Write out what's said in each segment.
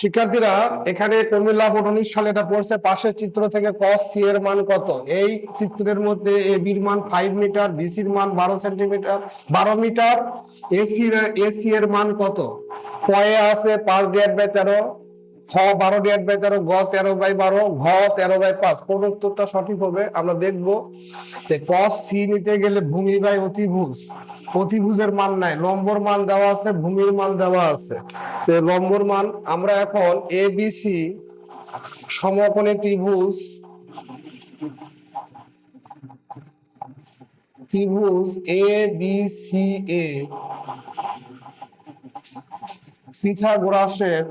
শিক্ষার্থীরা, এখানে কুমিল্লা উনিশ সালে এটা পড়ছে। পাশের চিত্র থেকে কস সি এর মান কত? এই চিত্রের মধ্যে এ বির মান ফাইভ মিটার বিসির মান বারো সেন্টিমিটার বারো মিটার এসি এসি এর মান কত? কয়ে আছে পাঁচ ডিয়ার বাই তেরো খ বারো ডিয়ার বাই তেরো গ তেরো বাই বারো, ঘ তেরো বাই পাঁচ। কোন উত্তরটা সঠিক হবে আমরা দেখব। যে কস সি নিতে গেলে ভূমি বাই অতিভুজ। অতিভুজের মান নাই, লম্বর মান দেওয়া আছে, ভূমির মান দেওয়া আছে। তো লম্বর মান আমরা এখন এ বি সি সমকোণী ত্রিভুজ ত্রিভুজ এ বি সি এ পিথাগোরাসের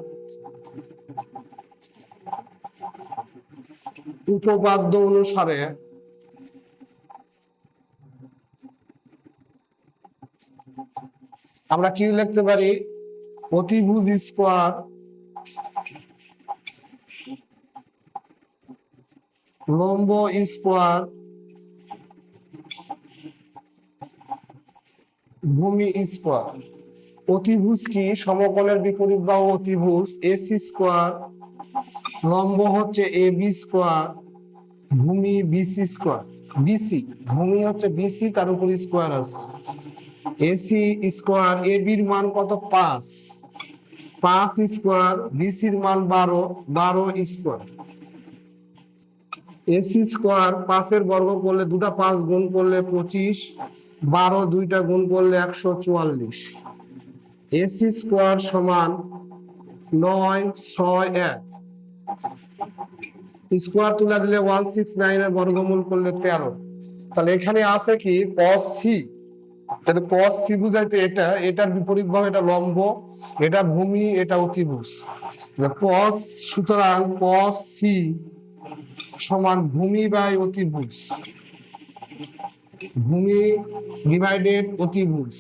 উপপাদ্য অনুসারে আমরা কি লিখতে পারি? অতিভুজ স্কোয়ার লম্ব স্কোয়ার ভূমি স্কোয়ার। অতিভুজ কি? সমকলের বিপরীত বা অতিভুজ, এসি স্কোয়ার। লম্ব হচ্ছে এ বি স্কোয়ার, ভূমি বিসি স্কোয়ার। বিসি ভূমি হচ্ছে বিসি তার উপর স্কোয়ার আছে। এসি স্কোয়ার এ বির মান কত? পাঁচ। পাঁচ স্কোয়ার বিসির মান বারো বারো স্কোয়ার এসি স্কোয়ার পাঁচের বর্গ করলে দুটা পাঁচ গুণ করলে পঁচিশ, বারো দুইটা গুণ করলে একশো চুয়াল্লিশ। এসি স্কোয়ার সমান নয়, ছয়, এক। স্কোয়ার তুলে দিলে ওয়ান সিক্স নাইনের বর্গমূল করলে তেরো। তাহলে এখানে আছে কি? কস সি তাহলে কস সি বুঝাইতে এটা, এটার বিপরীত ভাবে এটা লম্ব, এটা ভূমি, এটা অতিভুজ। কস সুতরাং কস সি সমান ভূমি বাই অতিভুজ। ভূমি ডিভাইডেড অতিভুজ।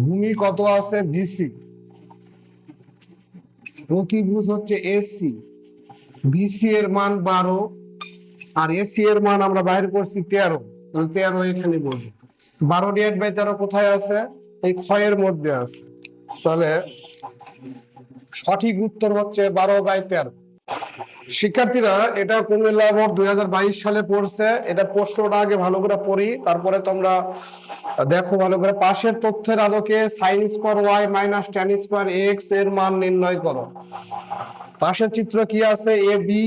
ভূমি কত আছে? বিসি অতিভুজ হচ্ছে এসি বিসি এর মান বারো, আর এসি এর মান আমরা বাইর করছি তেরো। তেরো এখানে বলব বারো ডিভাইড বাই তেরো কোথায় আছে? এই ক্ষয়ের মধ্যে আছে। তাহলে সঠিক উত্তর হচ্ছে বারো বাই তেরো। শিক্ষার্থীরা, এটা কুমিল্লা বোর্ড দুই হাজার বাইশ সালে পড়ছে। এটা প্রশ্নটা আগে ভালো করে পড়ি। তারপরে তোমরা দেখো ভালো করে। পাশের তথ্যের আলোকে sine square Y minus tan square এক্সের মান নির্ণয় করো। পাশের চিত্র কি আছে? এ বি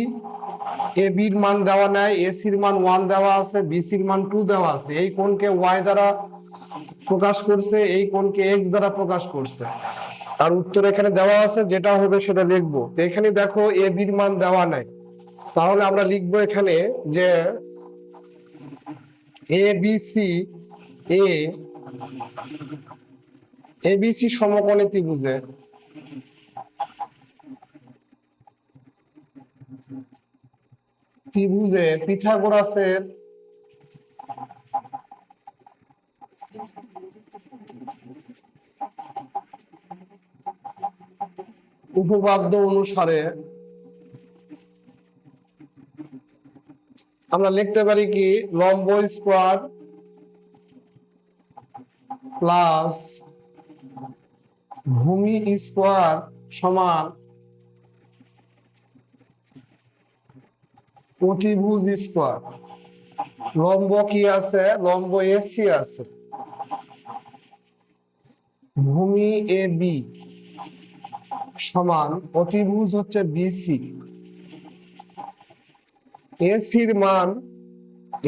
এ বির মান দেওয়া নাই এসির মান ওয়ান দেওয়া আছে বিসির মান টু দেওয়া আছে। এই কোণকে ওয়াই দ্বারা প্রকাশ করছে, এই কোণকে এক্স দ্বারা প্রকাশ করছে। আর উত্তর এখানে দেওয়া আছে, যেটা হবে সেটা লিখব। তো এখানে দেখো এ বির মান দেওয়া নাই। তাহলে আমরা লিখব এখানে যে A B C A ABC সমকোণী ত্রিভুজে ত্রিভুজে পিথাগোরাসের উপপাদ্য অনুসারে আমরা লিখতে পারি কি লম্ব স্কোয়ার প্লাস ভূমি স্কোয়ার সমান অতিভুজ স্কোয়ার। লম্ব কি আছে? লম্ব এসি আছে। ভূমি এ বি সমান অতিভুজ হচ্ছে বিসি এসির মান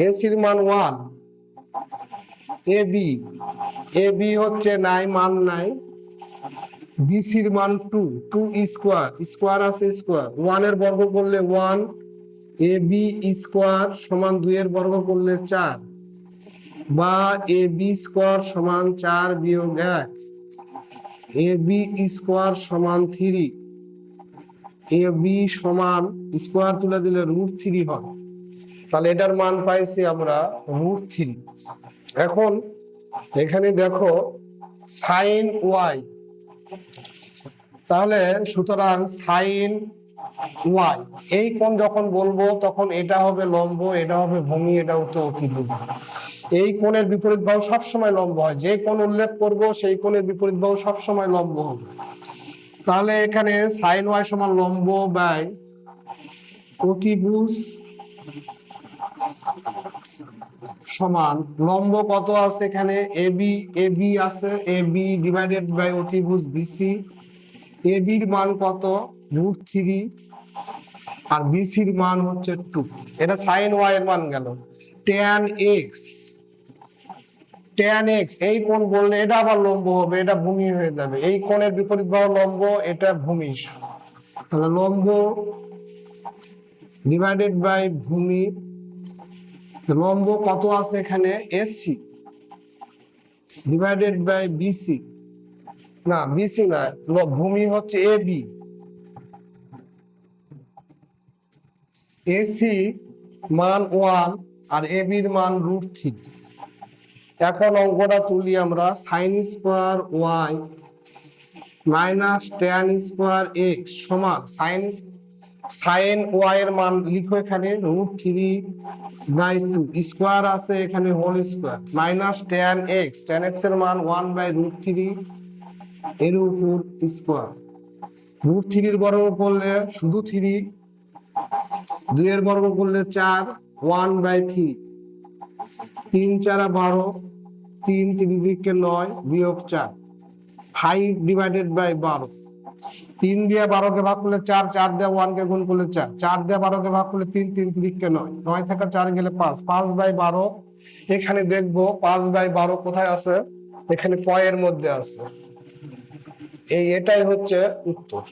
এসির মান one A B A B হচ্ছে নাই, মান নাই। বিসির মান টু টু স্কোয়ার স্কোয়ার আছে স্কোয়ার ওয়ানের বর্গ করলে ওয়ান এ বি স্কোয়ার সমান দুইয়ের বর্গ করলে চার বা এ বি স্কোয়ার সমান চার বিয়োগ এক। এ বি স্কোয়ার সমান থ্রি। এ বি সমান স্কোয়ার তুলে দিলে রুট থ্রি হয়। তাহলে এটার মান পাইছি আমরা রুট থ্রি। এখন এখানে দেখো সাইন ওয়াই। তাহলে সুতরাং সাইন ওয়াই এই কোণ যখন বলব, তখন এটা হবে লম্ব, এটা হবে ভূমি, এটা হচ্ছে অতিভুজ এই কোণের বিপরীত বাহু সবসময় লম্ব হয়। যে কোণ উল্লেখ করব, সেই কোণের বিপরীত বাহু সবসময় লম্ব হবে। তাহলে এখানে সাইন ওয়াই সমান লম্ব বাই অতিভুজ সমান লম্ব কত আছে এখানে? এ বি এ বি আছে। এ বি ডিভাইডেড বাই অতিভুজ বিসি এ বির মান কত? রুট থ্রি আর বিসির মান হচ্ছে টু এটা সাইন ওয়াই এর মান গেল। ট্যান এক্স ট্যান এক্স এই কোণ বললে এটা আবার লম্ব হবে, এটা ভূমি হয়ে যাবে। এই কোণের বিপরীত বাহু লম্ব, এটা ভূমি। তাহলে লম্ব ডিভাইডেড বাই ভূমি, লম্ব কত আছে এখানে? এসি ডিভাইডেড বাই বিসি না বিসি না ভূমি হচ্ছে এ বি এসি মান ওয়ান আর এ বির মান রুট থ্রি এখন অঙ্কটা তুলি আমরা sine square Y minus tan square X সমান সাইন সাইন ওয়াই এর মান লিখো এখানে root three by two square আছে এখানে whole square minus tan X tan এক্সের মান ওয়ান বাই রুট থ্রি এর উপর স্কোয়ার রুট থ্রির বর্গ করলে শুধু থ্রি দুইয়ের বর্গ করলে চার ওয়ান বাই থ্রি তিন চারা বারো, তিন তিন দিকে নয়, বিয়োগ চার। ফাইভ ডিভাইডেড বাই বারো। তিন দিয়ে বারোকে ভাগ করলে চার চার দিয়ে ওয়ানকে গুণ করলে চার। চার দিয়ে বারোকে ভাগ করলে তিন তিন তিরিককে নয়। নয় থাকা চার গেলে পাঁচ। পাঁচ বাই বারো, এখানে দেখব পাঁচ বাই বারো কোথায় আছে? এখানে পয়ের মধ্যে আছে। এই এটাই হচ্ছে উত্তর।